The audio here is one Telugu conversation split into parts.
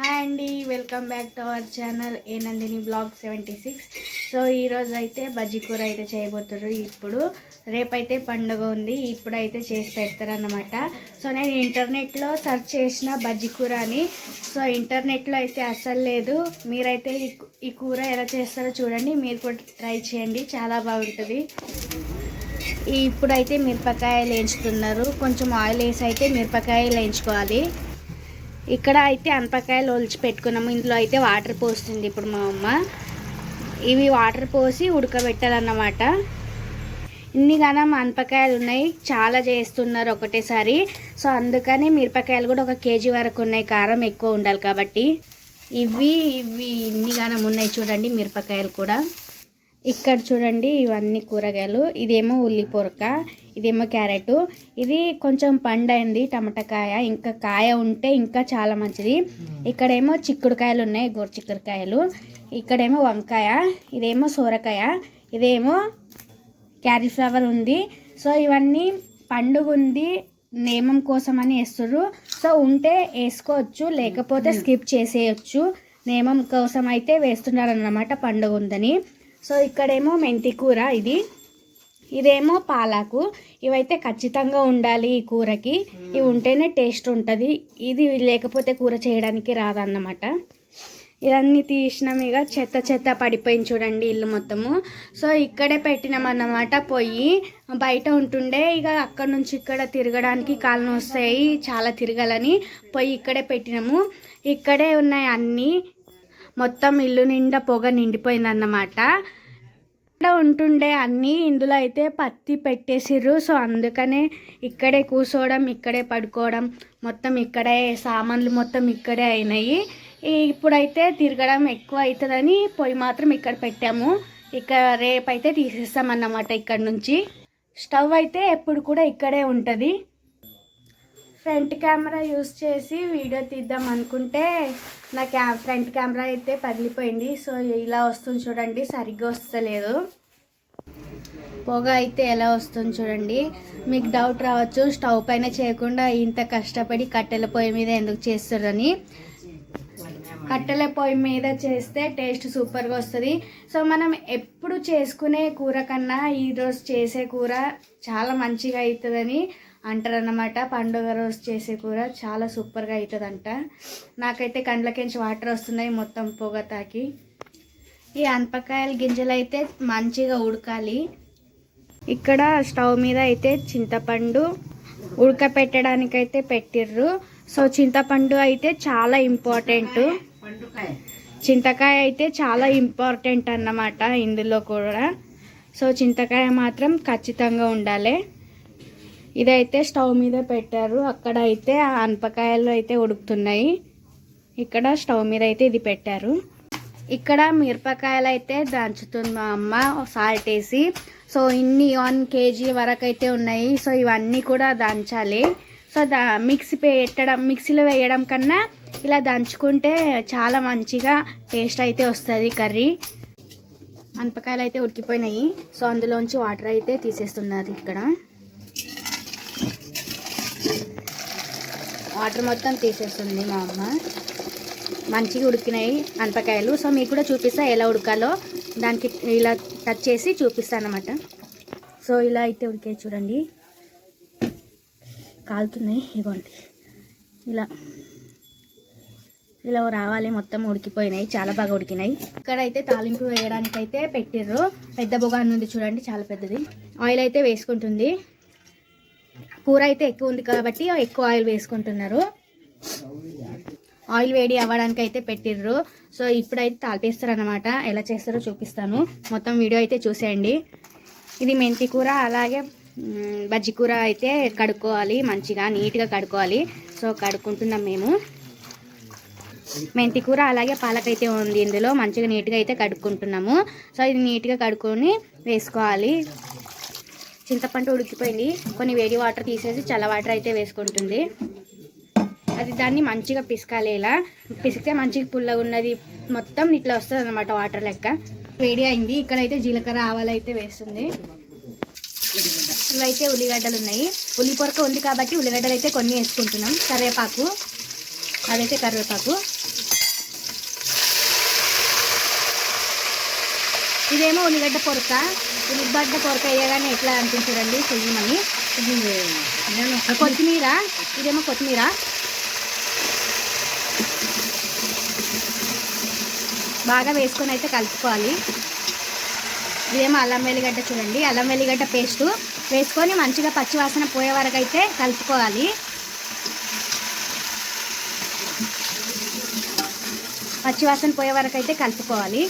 హాయ్ అండి welcome back to our channel a Nandini blog seventy six. So ఈరోజు అయితే బజ్జీ కూర అయితే చేయబోతున్నారు ఇప్పుడు రేపైతే పండుగ ఉంది ఇప్పుడైతే చేసి పెడతారన్నమాట. సో నేను ఇంటర్నెట్లో సెర్చ్ చేసిన బజ్జీ కూర అని. సో ఇంటర్నెట్లో అయితే అస్సలు లేదు. మీరైతే ఈ కూర ఎలా చేస్తారో చూడండి. మీరు కూడా ట్రై చేయండి చాలా బాగుంటుంది. ఇప్పుడైతే మిరపకాయలు వేయించుతున్నారు. కొంచెం ఆయిల్ వేసి అయితే మిరపకాయలు వేయించుకోవాలి. ఇక్కడ అయితే అనపకాయలు ఒలిచి పెట్టుకున్నాము. ఇందులో అయితే వాటర్ పోస్తుంది ఇప్పుడు మా అమ్మ. ఇవి వాటర్ పోసి ఉడకబెట్టాలన్నమాట. ఇన్ని గనం అనపకాయలు ఉన్నాయి. చాలా చేస్తున్నారు ఒకటేసారి. సో అందుకని మిరపకాయలు కూడా ఒక కేజీ వరకు ఉన్నాయి. కారం ఎక్కువ ఉండాలి కాబట్టి. ఇవి ఇవి ఇన్ని గనం ఉన్నాయి చూడండి మిరపకాయలు కూడా. ఇక్కడ చూడండి ఇవన్నీ కూరగాయలు. ఇదేమో ఉల్లిపొరక ఇదేమో క్యారెట్. ఇది కొంచెం పండైంది టమాటా కాయ ఇంకా కాయ ఉంటే ఇంకా చాలా మంచిది. ఇక్కడేమో చిక్కుడుకాయలు ఉన్నాయి గోరు చిక్కుడుకాయలు. ఇక్కడేమో వంకాయ ఇదేమో సోరకాయ ఇదేమో క్యాలీఫ్లవర్ ఉంది. సో ఇవన్నీ పండుగ ఉంది నేమం కోసం అని వేస్తుర్రు సో ఉంటే వేసుకోవచ్చు లేకపోతే స్కిప్ చేసేయచ్చు. నియమం కోసం అయితే వేస్తున్నారు అన్నమాట పండుగ ఉందని సో ఇక్కడేమో మెంతి కూర ఇది. ఇదేమో పాలాకు. ఇవైతే ఖచ్చితంగా ఉండాలి ఈ కూరకి. ఇవి ఉంటేనే టేస్ట్ ఉంటుంది. ఇది లేకపోతే కూర చేయడానికి రాదన్నమాట. ఇవన్నీ తీసినాం ఇక. చెత్త చెత్త పడిపోయింది చూడండి ఇల్లు మొత్తము. సో ఇక్కడే పెట్టినాం అన్నమాట పొయ్యి. బయట ఉంటుండే ఇక అక్కడ నుంచి ఇక్కడ తిరగడానికి కాళ్ళు వస్తాయి. చాలా తిరగాలని పొయ్యి ఇక్కడే పెట్టినాము. ఇక్కడే ఉన్నాయి అన్నీ. మొత్తం ఇల్లు నిండా పొగ నిండిపోయిందన్నమాట. ఇక్కడ ఉంటుండే అన్నీ ఇందులో అయితే పత్తి పెట్టేసిర్రు. సో అందుకనే ఇక్కడే కూర్చోవడం ఇక్కడే పడుకోవడం మొత్తం ఇక్కడే సామాన్లు మొత్తం ఇక్కడే అయినాయి. ఇప్పుడైతే తిరగడం ఎక్కువ అవుతుందని పొయ్యి మాత్రం ఇక్కడ పెట్టాము. ఇక రేపైతే తీసేస్తామన్నమాట ఇక్కడ నుంచి. స్టవ్ అయితే ఎప్పుడు కూడా ఇక్కడే ఉంటుంది. ఫ్రంట్ కెమెరా యూస్ చేసి వీడియో తీద్దాం అనుకుంటే నా క్యా ఫ్రంట్ కెమెరా అయితే పగిలిపోయింది. సో ఇలా వస్తుంది చూడండి. సరిగ్గా వస్తలేదు. పొగ అయితే ఎలా వస్తుంది చూడండి. మీకు డౌట్ రావచ్చు. స్టవ్ పైన చేయకుండా ఇంత కష్టపడి కట్టెల పొయ్యి మీద ఎందుకు చేస్తారని కట్టెల పొయ్యి మీద చేస్తే టేస్ట్ సూపర్గా వస్తుంది. సో మనం ఎప్పుడు చేసుకునే కూర కన్నా ఈరోజు చేసే కూర చాలా మంచిగా అవుతుందని అంటారన్నమాట. పండుగ రోజు చేసే కూర చాలా సూపర్గా అవుతుందంట నాకైతే కండ్లకించి వాటర్ వస్తున్నాయి మొత్తం పొగ తాకి. ఈ అనపకాయల గింజలు అయితే మంచిగా ఉడకాలి. ఇక్కడ స్టవ్ మీద అయితే చింతపండు ఉడకపెట్టడానికైతే పెట్టిర్రు. సో చింతపండు అయితే చాలా ఇంపార్టెంట్. చింతకాయ అయితే చాలా ఇంపార్టెంట్ అన్నమాట ఇందులో కూడా. సో చింతకాయ మాత్రం ఖచ్చితంగా ఉండాలి. ఇదైతే స్టవ్ మీద పెట్టారు. అక్కడ అయితే ఆ అనపకాయలు అయితే ఉడుకుతున్నాయి. ఇక్కడ స్టవ్ మీద అయితే ఇది పెట్టారు. ఇక్కడ మిరపకాయలు అయితే దంచుతుంది మా అమ్మ సాల్ట్ వేసి. సో ఇన్ని వన్ కేజీ వరకు అయితే ఉన్నాయి. సో ఇవన్నీ కూడా దంచాలి. సో దా మిక్సీ పెట్టడం మిక్సీలో వేయడం కన్నా ఇలా దంచుకుంటే చాలా మంచిగా టేస్ట్ అయితే వస్తుంది కర్రీ. అనపకాయలు అయితే ఉడికిపోయినాయి. సో అందులోంచి వాటర్ అయితే తీసేస్తున్నారు ఇక్కడ. వాటర్ మొత్తం తీసేస్తుంది మా అమ్మ. మంచిగా ఉడికినాయి అనపకాయలు సో మీకు కూడా చూపిస్తా ఎలా ఉడకాలో. దానికి ఇలా టచ్ చేసి చూపిస్తాను అనమాట సో ఇలా అయితే ఉడికే చూడండి. కాలుతున్నాయి. ఇగోండి. ఇలా. ఇలా రావాలి. మొత్తం ఉడికిపోయినాయి. చాలా బాగా ఉడికినాయి. ఇక్కడ అయితే తాలింపు వేయడానికైతే పెట్టిర్రు. పెద్ద బొగా ఉంది చూడండి. చాలా పెద్దది. ఆయిల్ అయితే వేసుకుంటుంది. కూర అయితే ఎక్కువ ఉంది కాబట్టి ఎక్కువ ఆయిల్ వేసుకుంటున్నారు. ఆయిల్ వేడి అవ్వడానికి అయితే పెట్టిర్రు. సో ఇప్పుడైతే తాలిపేస్తారు అనమాట ఎలా చేస్తారో చూపిస్తాను. మొత్తం వీడియో అయితే చూసేయండి. ఇది మెంతి కూర అలాగే బజ్జి కూర అయితే కడుక్కోవాలి. మంచిగా నీట్గా కడుక్కోవాలి. సో కడుక్కుంటున్నాం మేము. మెంతి కూర అలాగే పాలకైతే ఉంది ఇందులో. మంచిగా నీట్గా అయితే కడుక్కుంటున్నాము. సో ఇది నీట్గా కడుక్కొని వేసుకోవాలి. చింతపండు ఉడికిపోయింది. కొన్ని వేడి వాటర్ తీసేసి చల్ల వాటర్ అయితే వేసుకుంటుంది. అది దాన్ని మంచిగా పిసకాలి ఇలా పిసికితే మంచిగా పుల్లగా ఉన్నది. మొత్తం ఇట్లా వస్తుంది అనమాట వాటర్ లెక్క. వేడి అయింది. ఇక్కడైతే జీలకర్ర ఆవాలు అయితే వేస్తుంది. ఇవైతే ఉల్లిగడ్డలు ఉన్నాయి. ఉల్లి పొరక ఉంది కాబట్టి ఉల్లిగడ్డలు అయితే కొన్ని వేసుకుంటున్నాం. కరివేపాకు అదైతే కరివేపాకు. ఇదేమో ఉల్లిగడ్డ పొరక. ఉల్లిగడ్డ కొరక వేయగానే ఎట్లా అనిపించడండి చెయ్యమని. కొత్తిమీర ఇదేమో కొత్తిమీర. బాగా వేసుకొని అయితే కలుపుకోవాలి. ఇదేమో అల్లం వెల్లిగడ్డ చూడండి. అల్లం వెల్లిగడ్డ పేస్టు వేసుకొని మంచిగా పచ్చివాసన పోయే వరకు అయితే కలుపుకోవాలి. పచ్చివాసన పోయే వరకు అయితే కలుపుకోవాలి.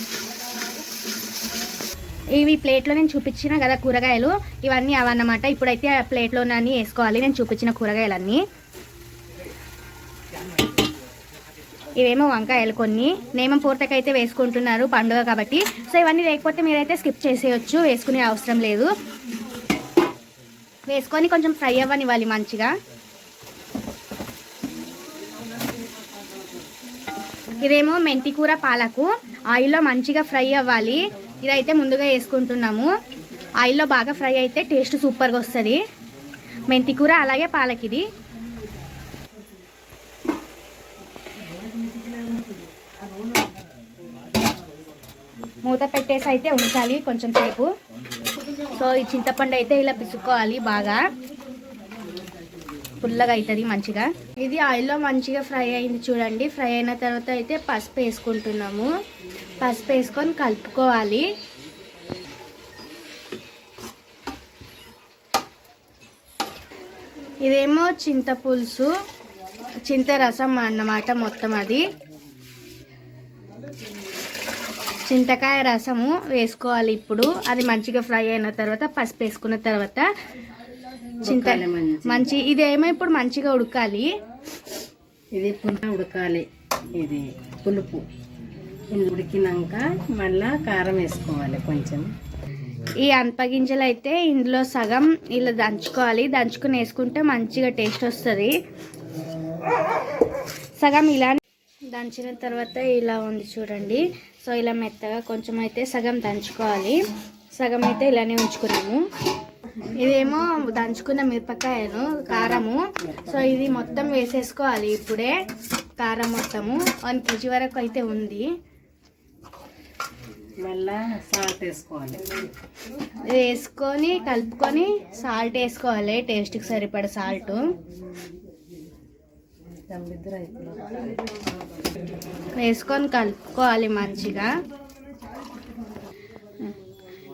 ఇవి ప్లేట్లో నేను చూపించిన కదా కూరగాయలు ఇవన్నీ అవన్నమాట. ఇప్పుడైతే ఆ ప్లేట్లోనన్నీ వేసుకోవాలి. నేను చూపించిన కూరగాయలన్నీ. ఇవేమో వంకాయలు కొన్ని. నేమం పూర్తకైతే వేసుకుంటున్నారు పండుగ కాబట్టి. సో ఇవన్నీ లేకపోతే మీరైతే స్కిప్ చేసేయచ్చు. వేసుకునే అవసరం లేదు. వేసుకొని కొంచెం ఫ్రై అవ్వనివ్వాలి మంచిగా. ఇదేమో మెంతికూర పాలకు ఆయిల్లో మంచిగా ఫ్రై అవ్వాలి. ఇదైతే ముందుగా వేసుకుంటున్నాము. ఆయిల్లో బాగా ఫ్రై అయితే టేస్ట్ సూపర్గా వస్తుంది. మెంతి కూర అలాగే పాలకిది. మూత పెట్టేసి అయితే ఉంచాలి కొంచెం సేపు. సో ఈ చింతపండు అయితే ఇలా పిసుకోవాలి బాగా. పుల్లగా అవుతుంది మంచిగా. ఇది ఆయిల్లో మంచిగా ఫ్రై అయింది చూడండి. ఫ్రై అయిన తర్వాత అయితే పసుపు వేసుకుంటున్నాము. పసుపు వేసుకొని కలుపుకోవాలి. ఇదేమో చింత పులుసు చింత రసం అన్నమాట మొత్తం అది. చింతకాయ రసము వేసుకోవాలి ఇప్పుడు. అది మంచిగా ఫ్రై అయిన తర్వాత పసుపు వేసుకున్న తర్వాత చింత మంచి. ఇదేమో ఇప్పుడు మంచిగా ఉడకాలి. ఇది పులుపు ఉడకాలి. ఇది పులుపు. ఉడికినాక మళ్ళా కారం వేసుకోవాలి కొంచెం. ఈ అనపగింజలు అయితే ఇందులో సగం ఇలా దంచుకోవాలి. దంచుకుని వేసుకుంటే మంచిగా టేస్ట్ వస్తుంది. సగం ఇలా దంచిన తర్వాత ఇలా ఉంది చూడండి. సో ఇలా మెత్తగా కొంచెం అయితే సగం దంచుకోవాలి. సగం అయితే ఇలానే ఉంచుకున్నాము. ఇదేమో దంచుకున్న మిరపకాయను కారము. సో ఇది మొత్తం వేసేసుకోవాలి ఇప్పుడే. కారం మొత్తము. వన్ కేజీ వరకు అయితే ఉంది. మళ్ళా సాల్ట్ వేసుకోవాలి. వేసుకొని కలుపుకొని సాల్ట్ వేసుకోవాలి. టేస్ట్కి సరిపడ సాల్ట్. వేసుకొని కలుపుకోవాలి మంచిగా.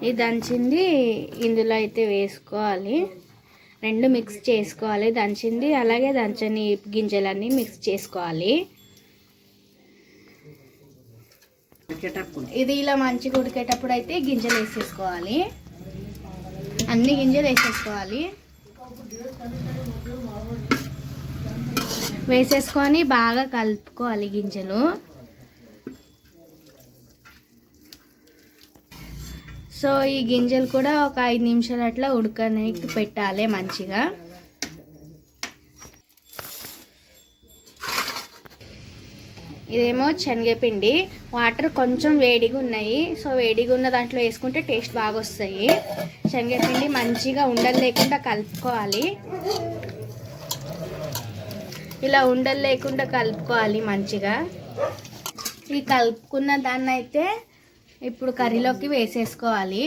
ఇది దంచింది ఇందులో అయితే వేసుకోవాలి. రెండు మిక్స్ చేసుకోవాలి దంచింది. అలాగే దంచని గింజలన్నీ మిక్స్ చేసుకోవాలి. ఉడికేటప్పుడు. ఇది ఇలా మంచిగా ఉడికేటప్పుడు అయితే గింజలు వేసేసుకోవాలి. అన్ని గింజలు వేసేసుకోవాలి. వేసేసుకొని బాగా కలుపుకోవాలి గింజలు. సో ఈ గింజలు కూడా ఒక ఐదు నిమిషాలు అట్లా ఉడకనికి పెట్టాలి మంచిగా. ఇదేమో శనగపిండి. వాటర్ కొంచెం వేడిగా ఉన్నాయి. సో వేడిగా ఉన్న దాంట్లో వేసుకుంటే టేస్ట్ బాగా వస్తాయి. శనగపిండి మంచిగా ఉండలు లేకుండా కలుపుకోవాలి. ఇలా ఉండలు లేకుండా కలుపుకోవాలి మంచిగా. ఈ కలుపుకున్న దాన్ని అయితే ఇప్పుడు కర్రీలోకి వేసేసుకోవాలి.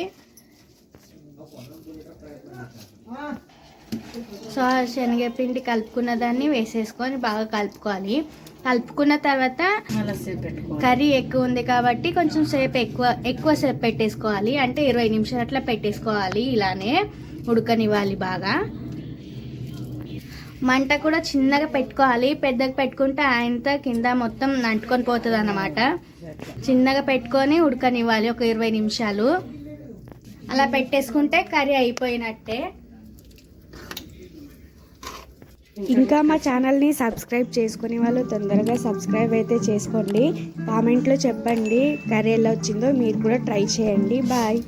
సో శనగపిండి కలుపుకున్న దాన్ని వేసేసుకొని బాగా కలుపుకోవాలి. కలుపుకున్న తర్వాత కర్రీ ఎక్కువ ఉంది కాబట్టి కొంచెం సేపు ఎక్కువ ఎక్కువ సేపు పెట్టేసుకోవాలి. అంటే ఇరవై నిమిషాలు అట్లా పెట్టేసుకోవాలి. ఇలానే ఉడకనివ్వాలి బాగా. మంట కూడా చిన్నగా పెట్టుకోవాలి. పెద్దగా పెట్టుకుంటే ఆయనతో కింద మొత్తం అంటుకొని పోతుంది అన్నమాట చిన్నగా పెట్టుకొని ఉడకనివ్వాలి ఒక ఇరవై నిమిషాలు. అలా పెట్టేసుకుంటే కర్రీ అయిపోయినట్టే. ఇంకా మా ఛానల్ని సబ్స్క్రైబ్ చేసుకునే వాళ్ళు తొందరగా సబ్స్క్రైబ్ అయితే చేసుకోండి. కామెంట్లో చెప్పండి. కర్రీ ఎలా వచ్చిందో మీరు కూడా ట్రై చేయండి. బాయ్